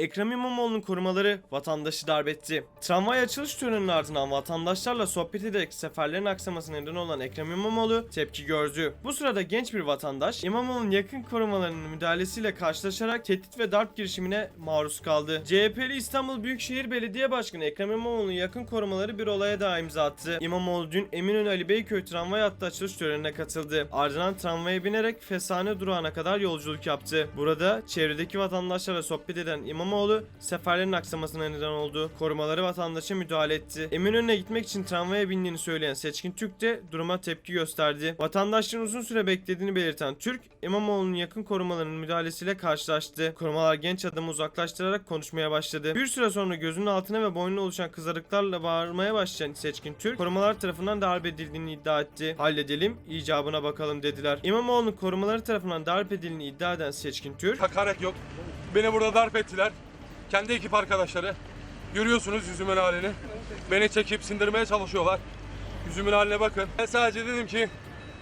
Ekrem İmamoğlu'nun korumaları vatandaşı darbetti. Tramvay açılış töreninin ardından vatandaşlarla sohbet ederek seferlerin aksamasına neden olan Ekrem İmamoğlu tepki gördü. Bu sırada genç bir vatandaş İmamoğlu'nun yakın korumalarının müdahalesiyle karşılaşarak tehdit ve darp girişimine maruz kaldı. CHP'li İstanbul Büyükşehir Belediye Başkanı Ekrem İmamoğlu'nun yakın korumaları bir olaya daha imza attı. İmamoğlu dün Eminönü Ali Beyköy tramvay hattı açılış törenine katıldı. Ardından tramvaya binerek Fesane durağına kadar yolculuk yaptı. Burada çevredeki vatandaşlarla sohbet eden İmamoğlu seferlerin aksamasına neden oldu. Korumaları vatandaşa müdahale etti. Eminönü'ne gitmek için tramvaya bindiğini söyleyen Seçkin Türk de duruma tepki gösterdi. Vatandaşların uzun süre beklediğini belirten Türk, İmamoğlu'nun yakın korumalarının müdahalesiyle karşılaştı. Korumalar genç adamı uzaklaştırarak konuşmaya başladı. Bir süre sonra gözünün altına ve boynuna oluşan kızarıklarla bağırmaya başlayan Seçkin Türk, korumalar tarafından darp edildiğini iddia etti. Halledelim, icabına bakalım dediler. İmamoğlu'nun korumaları tarafından darp edildiğini iddia eden Seçkin Türk, Hakaret yok. Beni burada darp ettiler. Kendi ekip arkadaşları. Görüyorsunuz yüzümün halini. Beni çekip sindirmeye çalışıyorlar. Yüzümün haline bakın. Ben sadece dedim ki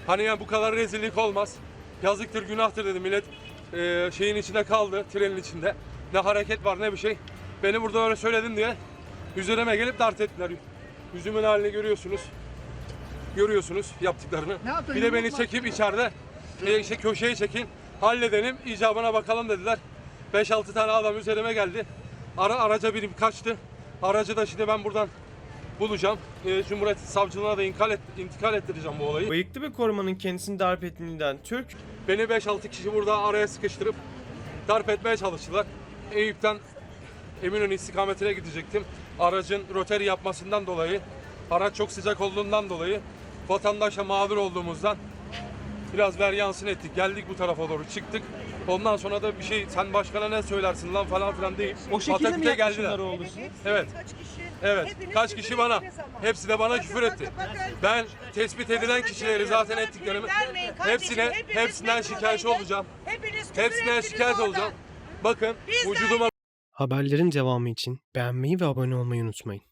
hani ya bu kadar rezillik olmaz. Yazıktır günahtır dedim millet. e, şeyin içinde kaldı trenin içinde. Ne hareket var ne bir şey. Beni burada öyle söyledim diye üzerime gelip darp ettiler. Yüzümün halini görüyorsunuz. Görüyorsunuz yaptıklarını. Ne? Bir de beni çekip içeride e, işte köşeye çekin. Halledelim icabına bakalım dediler. 5-6 tane adam üzerime geldi. Ara, araca birim kaçtı. Aracı da şimdi ben buradan bulacağım. E, Cumhuriyet Savcılığına da intikal, et, intikal ettireceğim bu olayı. bıyıklı bir korumanın kendisini darp eden Türk, Beni 5-6 kişi burada araya sıkıştırıp darp etmeye çalıştılar. Eyüp'ten Eminönü istikametine gidecektim. Aracın roteri yapmasından dolayı, araç çok sıcak olduğundan dolayı vatandaşa mağdur olduğumuzdan biraz veryansın ettik. Geldik bu tarafa doğru çıktık. Ondan sonra da bir şey sen başkana ne söylersin lan falan filan değil. O şekilde mi yaklaşımları oldu size? Evet. Kaç kişi? Evet. Hepiniz Kaç kişi bana? ama. Hepsi de bana küfür etti. Ben tespit edilen kişileri zaten ettiklerimi prim vermeyin kardeşim. hepsine Hepiniz hepsinden memnun şikayetçi olacağım. Hepiniz küfür Hepsinden ettiniz şikayet olacağım. Bakın Biz de vücuduma Haberlerin devamı için beğenmeyi ve abone olmayı unutmayın.